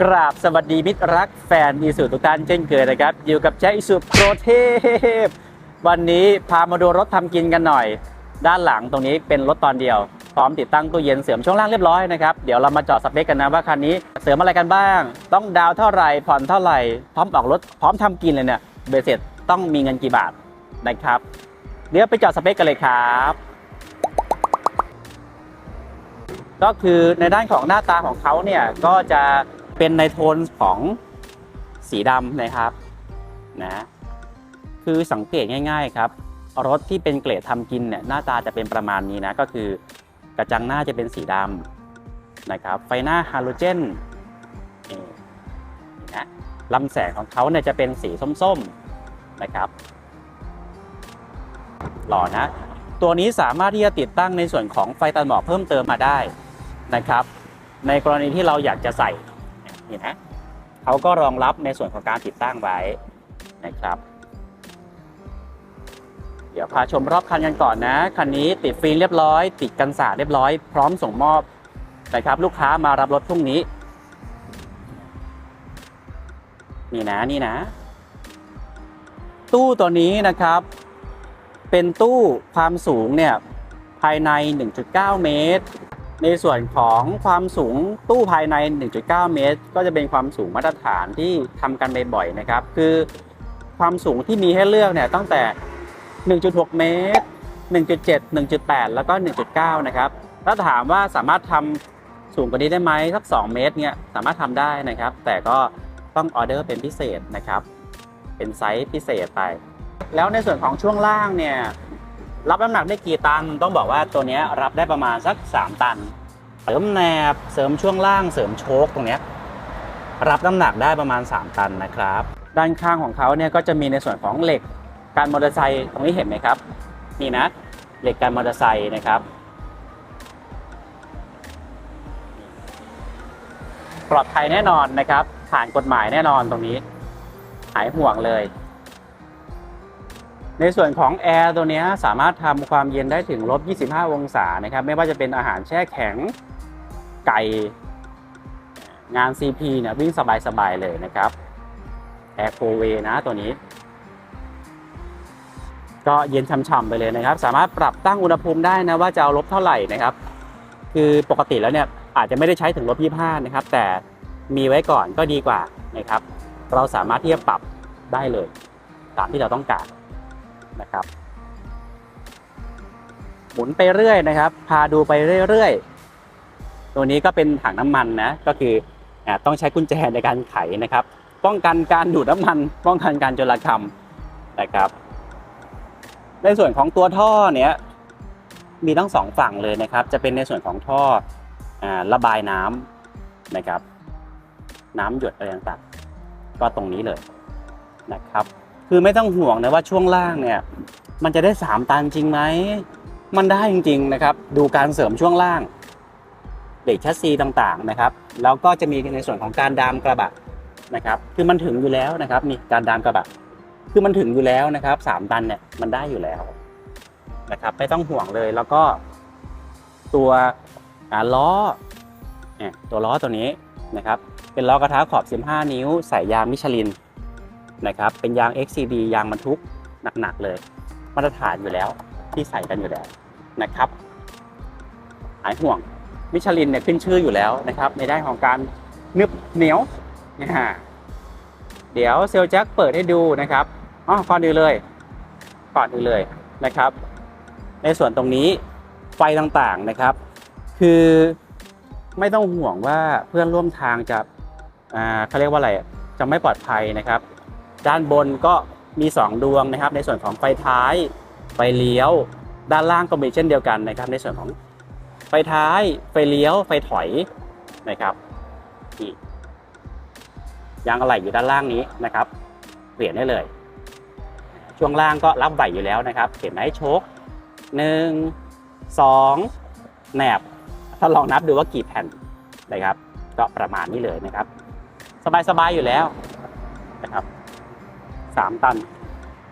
กราบสวัสดีมิตรรักแฟนอีสุทุกท่านเช่นเคยนะครับ อยู่กับแจ๊อิสุโปรเทพ วันนี้พามาดูรถทำกินกันหน่อย ด้านหลังตรงนี้เป็นรถตอนเดียว พร้อมติดตั้งตู้เย็นเสริมช่วงล่างเรียบร้อยนะครับเดี๋ยวเรามาเจาะสเปคกันนะว่าคันนี้เสริมอะไรกันบ้าง ต้องดาวเท่าไหร่ผ่อนเท่าไหร่พร้อมออกรถพร้อมทำกินเลยเนี่ยเบสเสร็จต้องมีเงินกี่บาทนะครับ เดี๋ยวไปเจาะสเปคกันเลยครับก็คือในด้านของหน้าตาของเขาเนี่ยก็จะ เป็นในโทนของสีดำนะครับนะคือสังเกตง่าย ๆ ครับ รถที่เป็นเกรดทำกินเนี่ยหน้าตาจะเป็นประมาณนี้นะก็คือกระจังหน้าจะเป็นสีดำนะครับ ไฟหน้าฮาโลเจนนี่นะลำแสงของเขาเนี่ยจะเป็นสีส้มๆนะครับหล่อนะตัวนี้สามารถที่จะติดตั้งในส่วนของไฟตัดหมอกเพิ่มเติมมาได้นะครับ ในกรณีที่เราอยากจะใส่ นี่นะเขาก็รองรับในส่วนของการติดตั้งไว้นะครับ เดี๋ยวพาชมรอบคันกันก่อนนะ คันนี้ติดฟิล์มเรียบร้อย ติดกันสาดเรียบร้อย พร้อมส่งมอบนะครับ ลูกค้ามารับรถพรุ่งนี้ นี่นะนี่นะ ตู้ตัวนี้นะครับ เป็นตู้ความสูงเนี่ยภายใน 1.9 เมตร ในส่วนของความสูงตู้ภายใน 1.9 เมตร ก็จะเป็นความสูงมาตรฐานที่ทำกันบ่อยๆนะครับ คือความสูงที่มีให้เลือกเนี่ยตั้งแต่ 1.6 เมตร 1.7 1.8 แล้วก็ 1.9 นะครับ ถ้าถามว่าสามารถทำสูงกว่านี้ได้ไหมสัก 2 เมตรเนี่ยสามารถทำได้นะครับ แต่ก็ต้องออเดอร์เป็นพิเศษนะครับ เป็นไซส์พิเศษไป แล้วในส่วนของช่วงล่างเนี่ย รับน้ำหนักได้กี่ตัน ต้องบอกว่าตัวนี้รับได้ประมาณสัก 3 ตันเสริมแหนบเสริมช่วงล่างเสริมโชคตรงนี้รับน้ำหนักได้ประมาณ 3 ตันนะครับ ด้านข้างของเขาเนี่ยก็จะมีในส่วนของเหล็กการมอเตอร์ไซค์ตรงนี้เห็นไหมครับ นี่นะเหล็กการมอเตอร์ไซค์นะครับปลอดภัยแน่นอนนะครับ ผ่านกฎหมายแน่นอนตรงนี้หายห่วงเลย ในส่วนของแอร์ตัวนี้สามารถทำความเย็นได้ถึงลบ 25 องศานะครับไม่ว่าจะเป็นอาหารแช่แข็งไก่งาน CP เนี่ยวิ่งสบายๆเลยนะครับแอร์โคเวนะตัวนี้ ก็เย็นช่ำๆไปเลยนะครับ สามารถปรับตั้งอุณหภูมิได้นะว่าจะเอาลบเท่าไหร่นะครับ คือปกติแล้วเนี่ยอาจจะไม่ได้ใช้ถึงลบ 25 นะครับ แต่มีไว้ก่อนก็ดีกว่านะครับ เราสามารถที่จะปรับได้เลย ตามที่เราต้องการ นะครับ หมุนไปเรื่อยนะครับ พาดูไปเรื่อยๆ ตัวนี้ก็เป็นถังน้ำมันนะ ก็คืออต้องใช้กุญแจในการไขนะครับ ป้องกันการดูดน้ำมัน ป้องกันการโจรกรรมนะครับ ในส่วนของตัวท่อเนี้ยมีทั้งสองฝั่งเลยนะครับ จะเป็นในส่วนของท่ออระบายน้ำนะครับ น้ำหยดอะไรต่างๆก็ตรงนี้เลยนะครับ คือไม่ต้องห่วงนะว่าช่วงล่างเนี่ย มันจะได้ 3 ตันจริงไหม มันได้จริง ๆนะครับ ดูการเสริมช่วงล่างเบรกแชสซีต่างๆนะครับ แล้วก็จะมีในส่วนของการดามกระบะนะครับ คือมันถึงอยู่แล้วนะครับนี่การดามกระบะ คือมันถึงอยู่แล้วนะครับสามตันเนี่ยมันได้อยู่แล้วนะครับไม่ต้องห่วงเลยแล้วก็ ตัวล้อเนี่ยตัวล้อตัวนี้นะครับ เป็นล้อกระทะขอบ 15 นิ้วใส่ยางมิชลิน นะครับ เป็นยาง XCD ยางบรรทุกหนักๆเลย มาตรฐานอยู่แล้วที่ใส่กันอยู่แล้วนะครับหายห่วงมิชลินเนี่ยขึ้นชื่ออยู่แล้วนะครับ ในด้านของการนึบเหนียวนะฮะเดี๋ยวเซลลแจ็คเปิดให้ดูนะครับอ๋อก่อนอื่นเลยก่อนอื่นเลยนะครับ ในส่วนตรงนี้ไฟต่างๆนะครับ คือไม่ต้องห่วงว่าเพื่อนร่วมทางจะอ่าเขาเรียกว่าอะไรจะไม่ปลอดภัยนะครับ ด้านบนก็มี 2 ดวงนะครับ ในส่วนของไฟท้าย ไฟเลี้ยว ด้านล่างก็มีเช่นเดียวกันนะครับ ในส่วนของไฟท้าย ไฟเลี้ยว ไฟถอยนะครับนี่ยางอะไหล่อยู่ด้านล่างนี้นะครับ เปลี่ยนได้เลย ช่วงล่างก็รับไหวอยู่แล้วนะครับ เห็นไหมโชคหนึ่งสองแหนบ ถ้าลองนับดูว่ากี่แผ่นนะครับ ก็ประมาณนี้เลยนะครับ สบายๆอยู่แล้วนะครับ สามตัน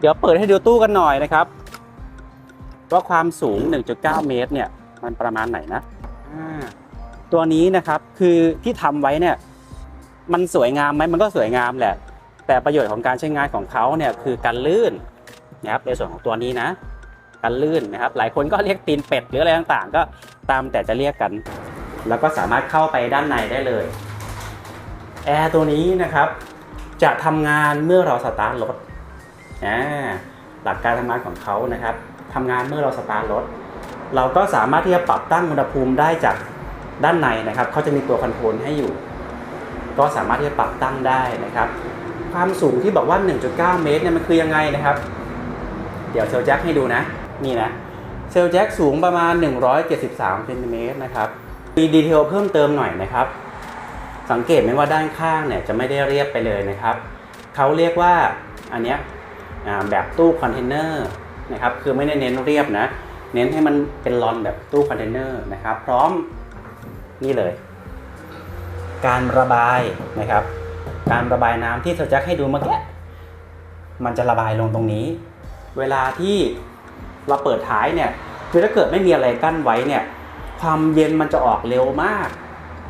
เดี๋ยวเปิดให้ดูตู้กันหน่อยนะครับ ว่าความสูง 1.9 เมตรเนี่ยมันประมาณไหนนะอ่าตัวนี้นะครับคือที่ทำไว้เนี่ยมันสวยงามไหมมันก็สวยงามแหละ แต่ประโยชน์ของการใช้งานของเขาเนี่ยคือการลื่นนะครับในส่วนของตัวนี้นะการลื่นนะครับ หลายคนก็เรียกตีนเป็ดหรืออะไรต่างๆ ก็ตามแต่จะเรียกกัน แล้วก็สามารถเข้าไปด้านในได้เลย แอร์ตัวนี้นะครับ จะทำงานเมื่อเราสตาร์ทรถหลักการทำงานของเขานะครับทำงานเมื่อเราสตาร์ทรถ เราก็สามารถที่จะปรับตั้งอุณหภูมิได้จากด้านในนะครับเขาจะมีตัวคอนโทรลให้อยู่ ก็สามารถที่จะปรับตั้งได้นะครับ ความสูงที่บอกว่า 1.9 เมตรเนี่ยมันคือยังไงนะครับ เดี๋ยวเซลแจ็คให้ดูนะ นี่นะ เซลแจ็คสูงประมาณ 173เซนติเมตรนะครับมีดีเทลเพิ่มเติมหน่อยนะครับ สังเกตไหมว่าด้านข้างเนี่ยจะไม่ได้เรียบไปเลยนะครับเขาเรียกว่าอันเนี้ยแบบตู้คอนเทนเนอร์นะครับคือไม่ได้เน้นเรียบนะ เน้นให้มันเป็นลอนแบบตู้คอนเทนเนอร์นะครับ พร้อมนี่เลย การระบายนะครับ การระบายน้ำที่เธอจะให้ดูเมื่อกี้มันจะระบายลงตรงนี้ เวลาที่เราเปิดท้ายเนี่ยคือถ้าเกิดไม่มีอะไรกั้นไว้เนี่ยความเย็นมันจะออกเร็วมาก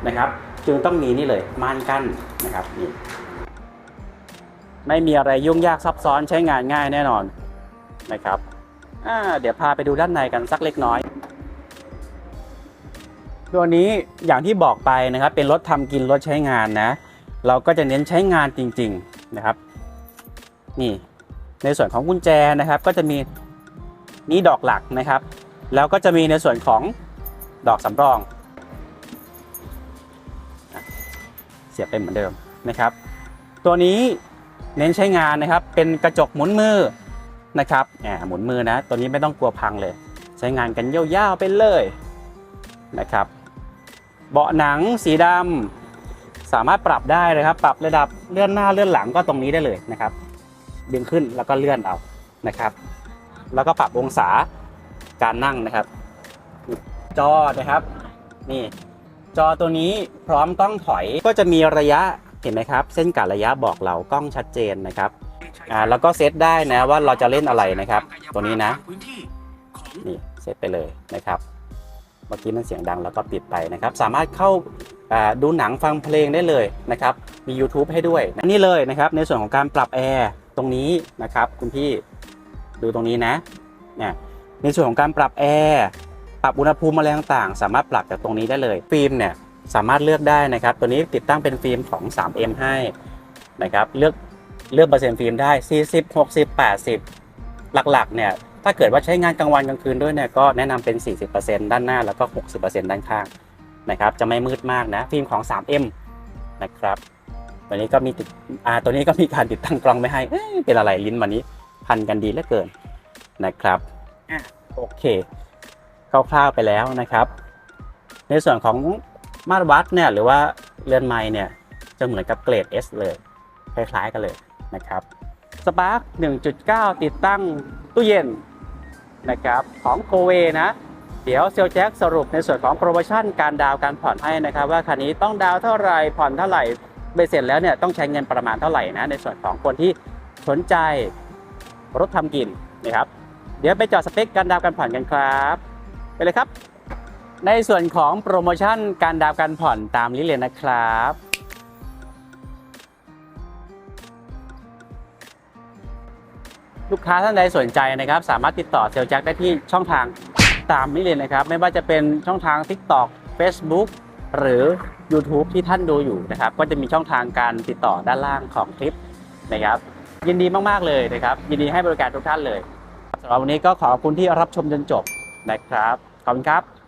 นะครับ จึงต้องมีนี่เลยม่านกั้นนะครับนี่ไม่มีอะไรยุ่งยากซับซ้อนใช้งานง่ายแน่นอนนะครับเดี๋ยวพาไปดูด้านในกันสักเล็กน้อย ตัวนี้อย่างที่บอกไปนะครับเป็นรถทำกินรถใช้งานนะ เราก็จะเน้นใช้งานจริง ๆนะครับ นี่ในส่วนของกุญแจนะครับ ก็จะมีนี่ดอกหลักนะครับ แล้วก็จะมีในส่วนของดอกสำรอง สียบไปเหมือนเดิมนะครับ ตัวนี้เน้นใช้งานนะครับ เป็นกระจกหมุนมือนะครับแหมหมุนมือนะ ตัวนี้ไม่ต้องกลัวพังเลย ใช้งานกันยาวๆไปเลยนะครับ เบาะหนังสีดำสามารถปรับได้เลยครับ ปรับระดับเลื่อนหน้าเลื่อนหลังก็ตรงนี้ได้เลยนะครับ ดึงขึ้นแล้วก็เลื่อนเอานะครับ แล้วก็ปรับองศาการนั่งนะครับ จอนะครับ นี่ จอตัวนี้พร้อมกล้องถอยก็จะมีระยะเห็นไหมครับ เส้นกะระยะบอกเรากล้องชัดเจนนะครับอ่าแล้วก็เซตได้นะว่าเราจะเล่นอะไรนะครับ ตัวนี้นะนี่เซตไปเลยนะครับ เมื่อกี้มันเสียงดังแล้วก็ปิดไปนะครับ สามารถเข้าอ่าดูหนังฟังเพลงได้เลยนะครับ มี YouTube ให้ด้วยนี่เลยนะครับ ในส่วนของการปรับแอร์ตรงนี้นะครับ คุณพี่ดูตรงนี้นะเนี่ยในส่วนของการปรับแอร์ ปรับอุณหภูมิอะไรต่างๆสามารถปรับจากตรงนี้ได้เลยฟิล์มเนี่ยสามารถเลือกได้นะครับ ตัวนี้ติดตั้งเป็นฟิล์มของ 3M ให้นะครับเลือกเลือกเปอร์เซ็นต์ฟิล์มได้ 40 60 80 หลักๆเนี่ยถ้าเกิดว่าใช้งานกลางวันกลางคืนด้วยเนี่ยก็แนะนำเป็น 40%ด้านหน้าแล้วก็ 60%ด้านข้างนะครับจะไม่มืดมากนะฟิล์มของ 3M นะครับตัวนี้ก็มีติดอ่าตัวนี้ก็มีการติดตั้งกล้องไม่ให้เอ๊ะเป็นอะไรลิ้นวันนี้พันกันดีเหลือเกินนะครับอะโอเค คร่าวๆไปแล้วนะครับ ในส่วนของมาตรวัดเนี่ยหรือว่าเรือนไม้เนี่ยจะเหมือนกับเกรด S เลยคล้ายๆกันเลยนะครับสปาร์ค1.9 ติดตั้งตู้เย็นนะครับของโคเวนะ เดี๋ยวเซลแจ็คสรุปในส่วนของโปรโมชั่นการดาวน์การผ่อนให้นะครับ ว่าคันนี้ต้องดาวน์เท่าไหร่ผ่อนเท่าไหร่เบสเสร็จแล้วเนี่ยต้องใช้เงินประมาณเท่าไหร่นะในส่วนของคนที่สนใจรถทำกินนะครับ เดี๋ยวไปเจอดสเปคการดาวน์การผ่อนกันครับ ไปเลยครับ ในส่วนของโปรโมชั่นการดาวน์การผ่อนตามนี้เลยนะครับลูกค้าท่านใดสนใจนะครับ สามารถติดต่อเซลแจ็คได้ที่ช่องทางตามนี้เลยนะครับ ไม่ว่าจะเป็นช่องทาง TikTok Facebook หรือ YouTube ที่ท่านดูอยู่นะครับ ก็จะมีช่องทางการติดต่อด้านล่างของคลิปนะครับ ยินดีมากๆเลยนะครับ ยินดีให้บริการทุกท่านเลยสำหรับวันนี้ก็ขอบคุณที่รับชมจนจบนะครับ cận cáp.